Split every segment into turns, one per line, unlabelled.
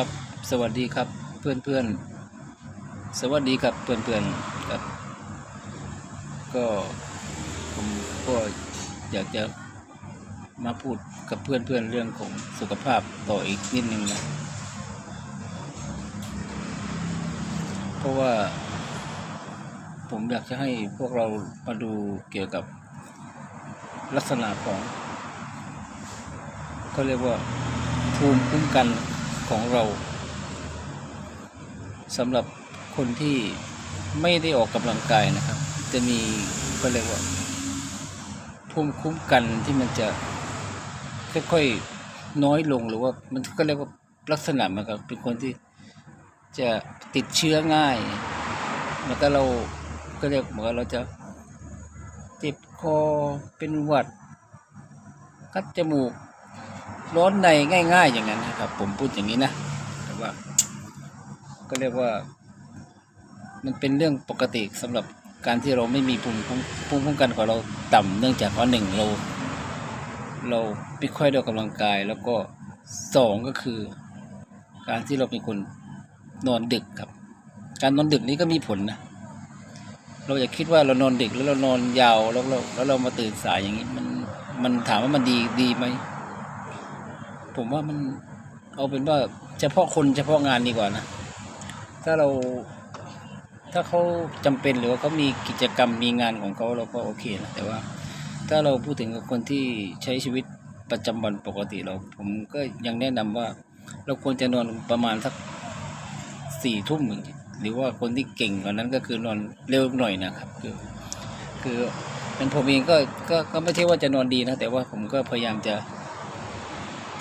ครับสวัสดีครับเพื่อนเพื่อนๆสวัสดีครับเพื่อนเพื่อนๆครับ ก็ผมก็อยากจะมาพูดกับเพื่อนเพื่อนๆเรื่องของสุขภาพต่ออีกนิดนึงนะเพราะว่า ผมอยากจะให้พวกเรามาดูเกี่ยวกับลักษณะของเขาเรียกว่าภูมิคุ้มกัน ของเราสำหรับคนที่ไม่ได้ออกกำลังกายนะครับ จะมีก็เรียกว่าภูมิคุ้มกันที่มันจะค่อยๆน้อยลงหรือว่ามันก็เรียกว่าลักษณะมันก็เป็นคนที่จะติดเชื้อง่าย แล้วก็เราก็เรียกเหมือนเราจะเจ็บคอเป็นหวัด คัดจมูก ร้อนในง่าย ๆ อย่างนั้นนะครับ ผมพูดอย่างนี้นะแต่ว่า ก็เรียกว่า มันเป็นเรื่องปกติสำหรับการที่เราไม่มีภูมิคุ้มภูมิคุ้มกันของเราต่ำเนื่องจากว่าหนึ่งเราเราไม่ค่อยได้ออกกำลังกาย แล้วก็สองก็คือ การที่เราเป็นคนนอนดึกครับ การนอนดึกนี้ก็มีผลนะเราอย่าคิดว่าเรานอนดึกแล้วเรานอนยาวแล้วเราแล้วเรามาตื่นสายอย่างนี้ มันมันถามว่ามันดีดีไหม ผมว่ามันเอาเป็นว่าเฉพาะคนเฉพาะงานดีกว่านะ ถ้าเราถ้าเขาจำเป็นหรือว่าเขามีกิจกรรมมีงานของเขาเราก็โอเคนะแต่ว่า ถ้าเราพูดถึงกับคนที่ใช้ชีวิตประจำวันปกติเรา ผมก็ยังแนะนำว่า เราควรจะนอนประมาณสักสี่ทุ่มหรือว่าคนที่เก่งกว่านั้นก็คือนอนเร็วหน่อยนะครับคือคือเป็นผมเองก็ก็ก็ไม่ใช่ว่าจะนอนดีนะแต่ว่าผมก็พยายามจะ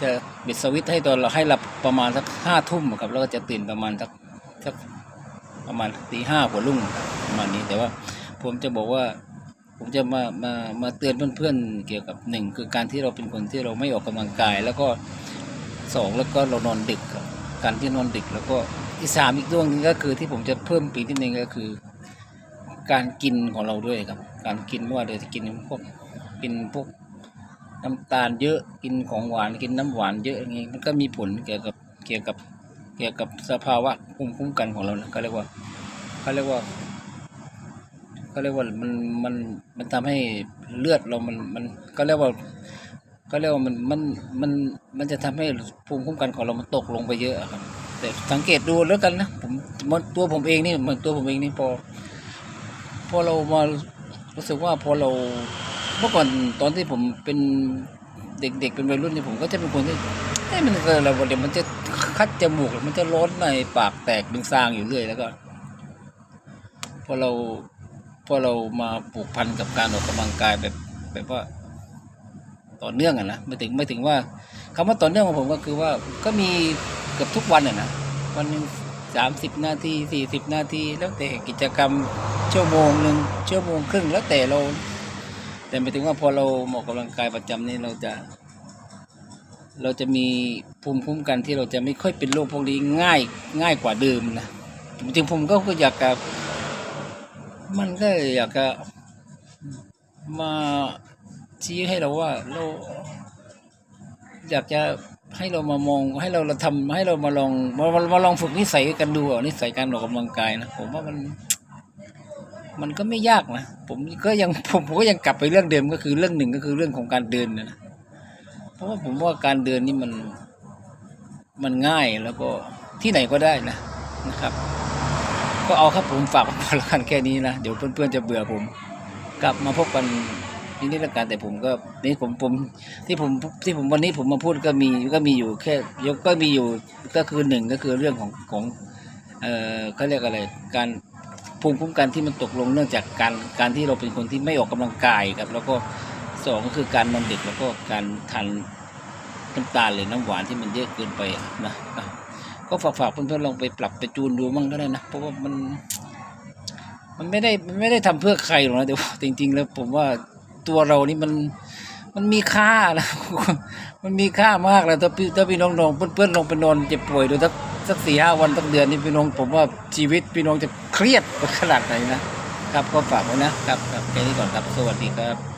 จะบิดสวิตให้ตอนเราให้หลับประมาณสักห้าทุ่มครับแล้วก็จะตื่นประมาณสักสักประมาณตีห้าหัวรุ่งประมาณนี้แต่ว่าผมจะบอกว่าผมจะมามามาเตือนเพื่อนๆเกี่ยวกับหนึ่งคือการที่เราเป็นคนที่เราไม่ออกกำลังกาย แล้วก็สองแล้วก็เรานอนดึกครับการที่นอนดึกแล้วก็ที่สามอีกเรื่องหนึงก็คือที่ผมจะเพิ่มปีนิดนึงก็คือ การกินของเราด้วยครับ การกินว่าเราจะกินพวกกินพวก น้ำตาลเยอะกินของหวานกินน้ำหวานเยอะอย่างงี้มันก็มีผลเกี่ยวกับเกี่ยวกับเกี่ยวกับสภาวะภูมิคุ้มกันของเรานะเขาเรียกว่าเขาเรียกว่าเขาเรียกว่ามันมันมันทำให้เลือดเรามันมันก็เรียกว่าก็เรียกว่ามันมันมันมันจะทำให้ภูมิคุ้มกันของเรามันตกลงไปเยอะครับ แต่สังเกตดูแล้วกันนะผมตัวผมเองนี่เหมือนตัวผมเองนี่พอพอเรามารู้สึกว่าพอเรา เมื่อก่อนตอนที่ผมเป็นเด็กๆเป็นวัยรุ่นนี่ผมก็จะเป็นคนที่เอ้มันเกิดอะไรวะเดี๋ยวมันจะคัดจมูกมันจะร้อนในปากแตกเป็นซางอยู่เรื่อยแล้วก็พอเราพอเรามาผูกพันกับการออกกำลังกายแบบแบบว่าต่อเนื่องอะนะไม่ถึงไม่ถึงว่าคำว่าต่อเนื่องของผมก็คือว่าก็มีเกือบทุกวันอะนะวันหนึ่งสามสิบนาทีสี่สิบนาทีแล้วแต่กิจกรรมชั่วโมงหนึ่งชั่วโมงครึ่งแล้วแต่เรา แต่หมายถึงว่าพอเราออกกำลังกายประจำนี่เราจะ เราจะมีภูมิคุ้มกันที่เราจะไม่ค่อยเป็นโรคพวกนี้ง่ายง่ายกว่าเดิมนะจริงๆผมก็อยากจะมันก็อยากจะมาชี้ให้เราว่าเราอยากจะให้เรามามองให้เราเราทำให้เรามาลองมามามาลองฝึกนิสัยกันดูอะนิสัยการออกกำลังกายนะผมว่ามัน มันก็ไม่ยากนะผมก็ยังผมผมก็ยังกลับไปเรื่องเดิมก็คือเรื่องหนึ่งก็คือเรื่องของการเดินนะเพราะว่าผมว่าการเดินนี่มันมันง่ายแล้วก็ที่ไหนก็ได้นะนะครับ ก็เอาครับผมฝากพอละกันแค่นี้นะเดี๋ยวเพื่อนๆจะเบื่อผม กลับมาพบกันนี่นี่ละกันแต่ผมก็นี่ผมผมที่ผมที่ผมวันนี้ผมมาพูดก็มีก็มีอยู่แค่ยกก็มีอยู่ก็คือหนึ่งก็คือเรื่องของของเอ่อเขาเรียกอะไรการ ภูมิคุ้มกันที่มันตกลงเนื่องจากการการที่เราเป็นคนที่ไม่ออกกำลังกายครับ แล้วก็สองก็คือการนอนดึกแล้วก็การทานน้ำตาลหรือน้ำหวานที่มันเยอะเกินไปนะก็ฝากฝากเพื่อนๆลองไปปรับไปจูนดูมั่งก็ได้นะเพราะว่ามัน มันไม่ได้มันไม่ได้ทำเพื่อใครหรอกนะแต่ว่าจริง ๆ แล้วผมว่าตัวเรานี่มันมันมีค่านะมันมีค่ามากแล้วถ้าพี่ถ้าพี่น้องๆเพื่อนๆลองไปนอนเจ็บป่วยดูสัก สักสี่ห้าวันสักเดือนนี่พี่น้องผมว่าชีวิตพี่น้องจะเครียดขนาดไหนนะครับก็ฝากไว้นะครับครับแค่นี้ก่อนครับสวัสดีครับ